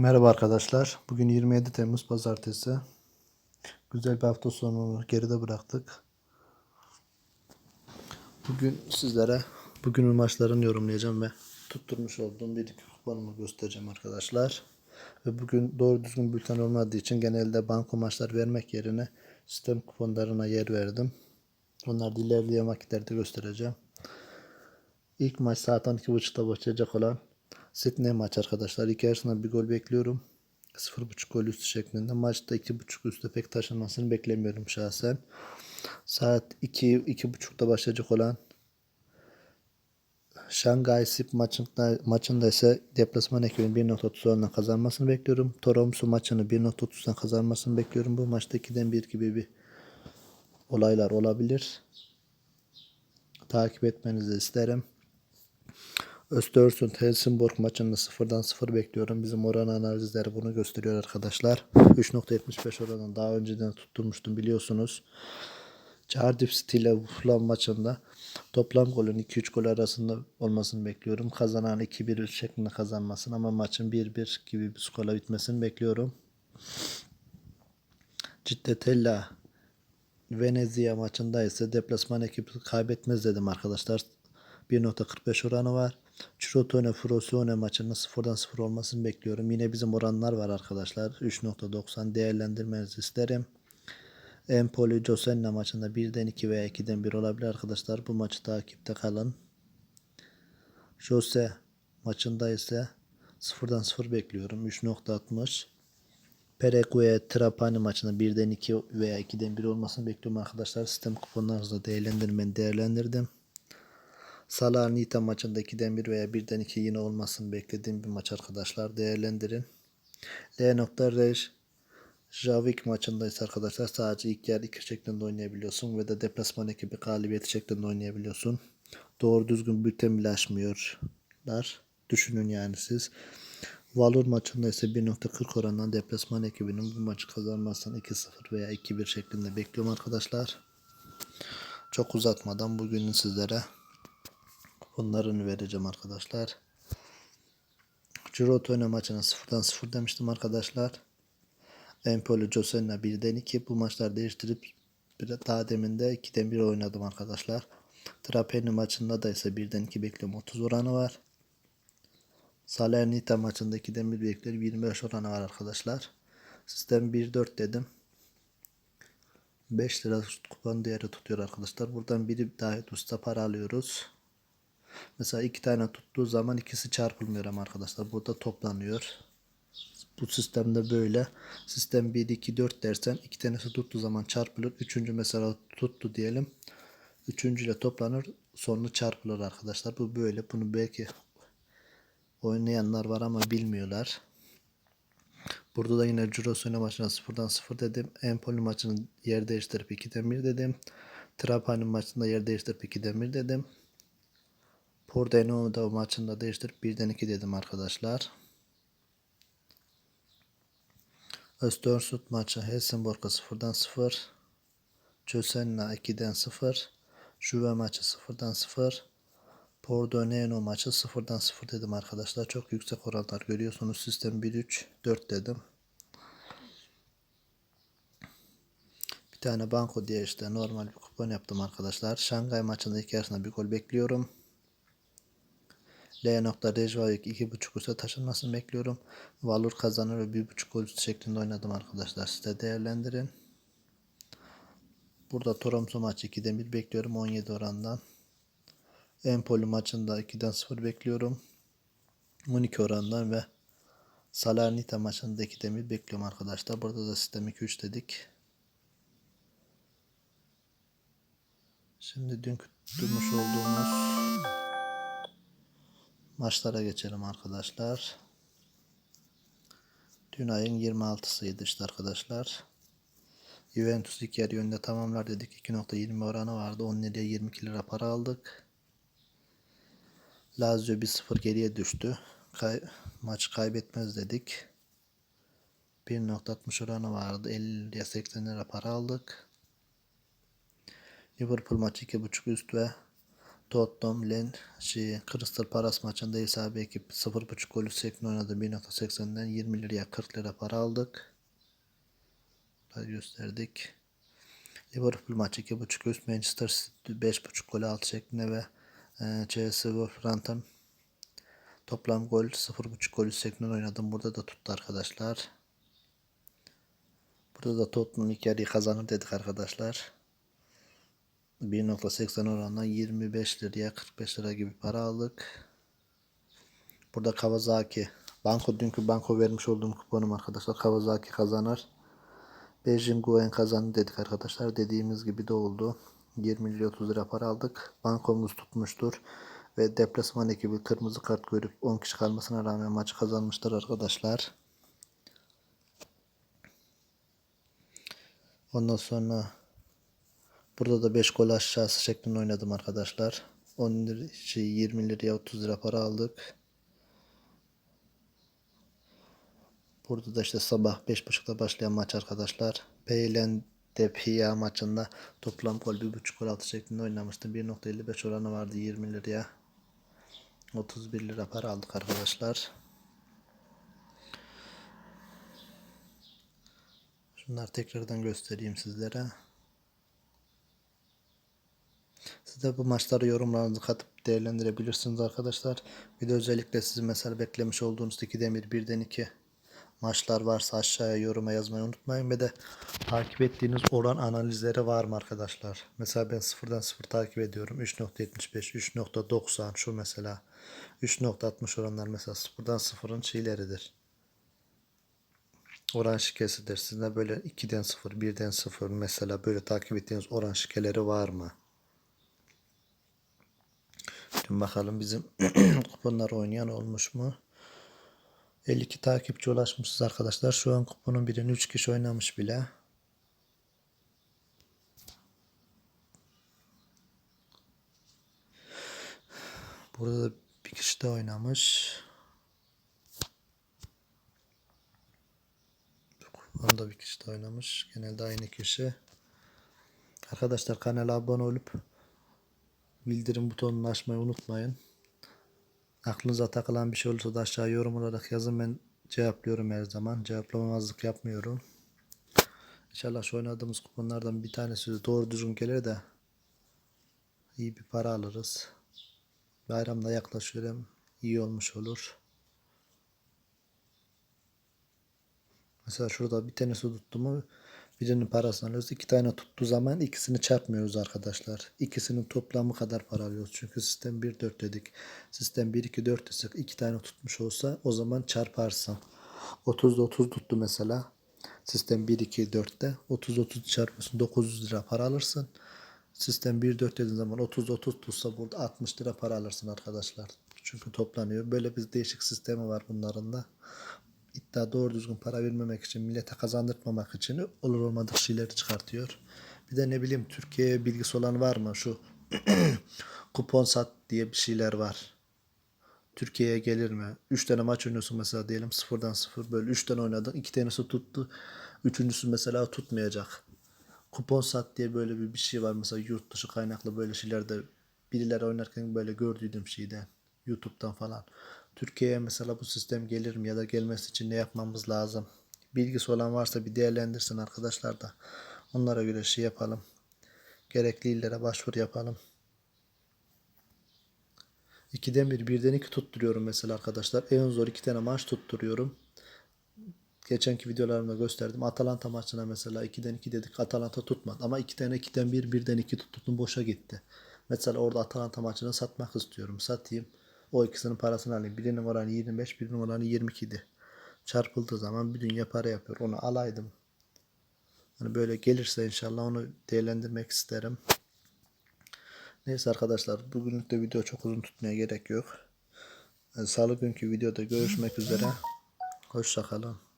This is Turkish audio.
Merhaba arkadaşlar. Bugün 27 Temmuz Pazartesi. Güzel bir hafta sonunu geride bıraktık. Bugün sizlere bugünün maçlarını yorumlayacağım ve tutturmuş olduğum bir iki kuponumu göstereceğim arkadaşlar. Ve bugün doğru düzgün bülten olmadığı için genelde banko maçlar vermek yerine sistem kuponlarına yer verdim. Onları da ilerleyen vakitlerde göstereceğim. İlk maç saat 12.30'da başlayacak olan Sydney maç arkadaşlar. İlk yarısında bir gol bekliyorum. 0.5 gol üstü şeklinde. Maçta 2.5 üstte pek taşınmasını beklemiyorum şahsen. Saat 2 2.30'da başlayacak olan Şangay Sip maçında, maçında ise deplasman ekibinin 1.30 oranla kazanmasını bekliyorum. Toromsu maçını 1.30'dan kazanmasını bekliyorum. Bu maçta 2'den 1 gibi bir olaylar olabilir. Takip etmenizi isterim. Östersund Helsingborg maçında 0'dan 0 bekliyorum. Bizim oran analizleri bunu gösteriyor arkadaşlar. 3.75 oranını daha önceden tutturmuştum biliyorsunuz. Cardiff City ile Fulham maçında toplam golün 2-3 gol arasında olmasını bekliyorum. Kazanan 2-1 şeklinde kazanmasını ama maçın 1-1 gibi bir skorla bitmesini bekliyorum. Ciddetella Venezia maçında ise deplasman ekibi kaybetmez dedim arkadaşlar. 1.45 oranı var. Crotone Frosinone maçının 0'dan 0 olmasını bekliyorum. Yine bizim oranlar var arkadaşlar. 3.90 değerlendirmenizi isterim. Empoli Josenna maçında 1'den 2 veya 2'den 1 olabilir arkadaşlar. Bu maçı takipte kalın. Jose maçında ise 0'dan 0 bekliyorum. 3.60. Peregue Trapani maçında 1'den 2 veya 2'den 1 olmasını bekliyorum arkadaşlar. Sistem kuponlarınızda değerlendirmeni değerlendirdim. Salernita maçında 2'den 1 veya 1'den 2 yine olmasını beklediğim bir maç arkadaşlar. Değerlendirin. L.Rej Javik maçında ise arkadaşlar sadece ilk yer iki şeklinde oynayabiliyorsun ve de deplasman ekibi galibiyeti şeklinde oynayabiliyorsun. Doğru düzgün bülten bile açmıyorlar. Düşünün yani siz. Valur maçında ise 1.40 oranından deplasman ekibinin bu maçı kazanmasını 2-0 veya 2-1 şeklinde bekliyorum arkadaşlar. Çok uzatmadan bugünün sizlere kuponlarını vereceğim arkadaşlar. Girotone maçına 0'dan 0 demiştim arkadaşlar. Empoli Josenna 1'den 2 bu maçlar değiştirip daha demin de 2'den 1 oynadım arkadaşlar. Trapani maçında da ise 1'den 2 bekliyorum 30 oranı var. Salernita maçında 2'den 1 bekliyorum 25 oranı var arkadaşlar. Sistem 1-4 dedim. 5 lira kupon değeri tutuyor arkadaşlar. Buradan biri dahi usta para alıyoruz. Mesela iki tane tuttuğu zaman ikisi çarpılmıyor ama arkadaşlar. Burada toplanıyor. Bu sistemde böyle. Sistem 1, 2, 4 dersen iki tanesi tuttuğu zaman çarpılır. Üçüncü mesela tuttu diyelim. Üçüncüyle toplanır. Sonunu çarpılır arkadaşlar. Bu böyle. Bunu belki oynayanlar var ama bilmiyorlar. Burada da yine Jurosone maçına 0'dan 0 dedim. Empoli maçını yer değiştirip 2'den 1 dedim. Trapani maçında yer değiştirip 2'den 1 dedim. Pordenone da maçında değiştirip 1'den 2 dedim arkadaşlar. Östersund maçı Helsingborg'a 0'dan 0. Cösenna 2'den 0. Juve maçı 0'dan 0. Pordenone maçı 0'dan 0 dedim arkadaşlar. Çok yüksek oranlar görüyorsunuz. Sistem 1-3 4 dedim. Bir tane banko diye işte normal bir kupon yaptım arkadaşlar. Şangay maçında ilk bir gol bekliyorum. L.Rejvavik 2.5 üste taşınmasını bekliyorum. Valur kazanır ve 1.5 gol şeklinde oynadım arkadaşlar. Siz de değerlendirin. Burada Tromso maçı 2'den 1 bekliyorum 17 orandan. Empoli maçında 2'den 0 bekliyorum. 12 orandan ve Salernita maçında 2'den 1 bekliyorum arkadaşlar. Burada da sistem 2-3 dedik. Şimdi dünkü tutmuş olduğumuz maçlara geçelim arkadaşlar. Dün ayın 26'sıydı işte arkadaşlar. Juventus ilk yarı yönde tamamlar dedik. 2.20 oranı vardı. 10 liraya 22 lira para aldık. Lazio 1-0 geriye düştü. Kay maç kaybetmez dedik. 1.60 oranı vardı. 50 liraya 80 lira para aldık. Liverpool maçı 2.5 üst ve Tottenham Len şey, Crystal Palace maçında İsa Bey ekip 0.5 golü şeklinde oynadı. 1.80'den 20 liraya 40 lira para aldık. Daha gösterdik. Liverpool maçı 2.5 üst Manchester City 5.5 golü 6 şeklinde ve e, Chelsea Wolverhampton toplam gol 0.5 golü şeklinde oynadım. Burada da tuttu arkadaşlar. Burada da Tottenham ilk yarıyı kazanır dedik arkadaşlar. 1.80 oranla 25 liraya 45 lira gibi para aldık. Burada Kawasaki. Banko dünkü banko vermiş olduğum kuponum arkadaşlar. Kawasaki kazanır. Beijing Guen kazandı dedik arkadaşlar. Dediğimiz gibi de oldu. 20 lira 30 lira para aldık. Bankomuz tutmuştur. Ve deplasman ekibi kırmızı kart görüp 10 kişi kalmasına rağmen maçı kazanmıştır arkadaşlar. Ondan sonra burada da 5 gol aşağısı şeklinde oynadım arkadaşlar. 10 lira, şey 20 liraya 30 lira para aldık. Burada da işte sabah 5.30'da başlayan maç arkadaşlar. Peylen de Pia maçında toplam gol 1.5 gol altı şeklinde oynamıştım. 1.55 oranı vardı 20 liraya. 31 lira para aldık arkadaşlar. Şunları tekrardan göstereyim sizlere. De bu maçları yorumlarınızı katıp değerlendirebilirsiniz arkadaşlar. Bir de özellikle sizin mesela beklemiş olduğunuz 2'den 1, 1'den 2 maçlar varsa aşağıya yoruma yazmayı unutmayın. Ve de takip ettiğiniz oran analizleri var mı arkadaşlar? Mesela ben 0'dan 0 takip ediyorum. 3.75, 3.90 şu mesela. 3.60 oranlar mesela 0'dan 0'ın şeyleridir. Oran şikesidir. Sizde böyle 2'den 0, 1'den 0 mesela böyle takip ettiğiniz oran şikeleri var mı? Dün bakalım bizim kuponlar oynayan olmuş mu? 52 takipçi ulaşmışız arkadaşlar. Şu an kuponun birini 3 kişi oynamış bile. Burada da bir kişi de oynamış. Kuponda bir kişi de oynamış. Genelde aynı kişi. Arkadaşlar kanala abone olup bildirim butonunu açmayı unutmayın. Aklınıza takılan bir şey olursa da aşağı yorum olarak yazın. Ben cevaplıyorum her zaman. Cevaplamamazlık yapmıyorum. İnşallah şu oynadığımız kuponlardan bir tanesi doğru düzgün gelir de iyi bir para alırız. Bayramda yaklaşıyor hem iyi olmuş olur. Mesela şurada bir tanesi tuttu mu birinin parasını alıyoruz. İki tane tuttuğu zaman ikisini çarpmıyoruz arkadaşlar. İkisinin toplamı kadar para alıyoruz. Çünkü sistem 1-4 dedik. Sistem 1-2-4 desek iki tane tutmuş olsa o zaman çarparsın. 30'da 30 tuttu mesela. Sistem 1-2-4'te 30-30 çarpıyorsun. 900 lira para alırsın. Sistem 1-4 dediğin zaman 30-30 tutsa burada 60 lira para alırsın arkadaşlar. Çünkü toplanıyor. Böyle bir değişik sistemi var bunların da iddia doğru düzgün para vermemek için, millete kazandırmamak için olur olmadık şeyleri çıkartıyor. Bir de ne bileyim Türkiye'ye bilgisi olan var mı? Şu kupon sat diye bir şeyler var. Türkiye'ye gelir mi? 3 tane maç oynuyorsun mesela diyelim sıfırdan sıfır böyle 3 tane oynadın. 2 tanesi tuttu. Üçüncüsü mesela tutmayacak. Kupon sat diye böyle bir, bir şey var. Mesela yurt dışı kaynaklı böyle şeylerde birileri oynarken böyle gördüğüm şeyden. YouTube'dan falan. Türkiye'ye mesela bu sistem gelir mi ya da gelmesi için ne yapmamız lazım? Bilgisi olan varsa bir değerlendirsin arkadaşlar da. Onlara göre şey yapalım. Gerekli illere başvuru yapalım. 2'den 1, 1'den 2 tutturuyorum mesela arkadaşlar. En zor 2 tane maç tutturuyorum. Geçenki videolarımda gösterdim. Atalanta maçına mesela 2'den 2 dedik. Atalanta tutmadı. Ama 2 tane 2'den 1, 1'den 2 tutturdum. Boşa gitti. Mesela orada Atalanta maçını satmak istiyorum. Satayım. O ikisinin parasını alayım. Birinin oranı 25, birinin oranı 22 idi. Çarpıldığı zaman bir dünya para yapıyor. Onu alaydım. Hani böyle gelirse inşallah onu değerlendirmek isterim. Neyse arkadaşlar bugünlük de video çok uzun tutmaya gerek yok. Salı günkü videoda görüşmek üzere. Hoşçakalın.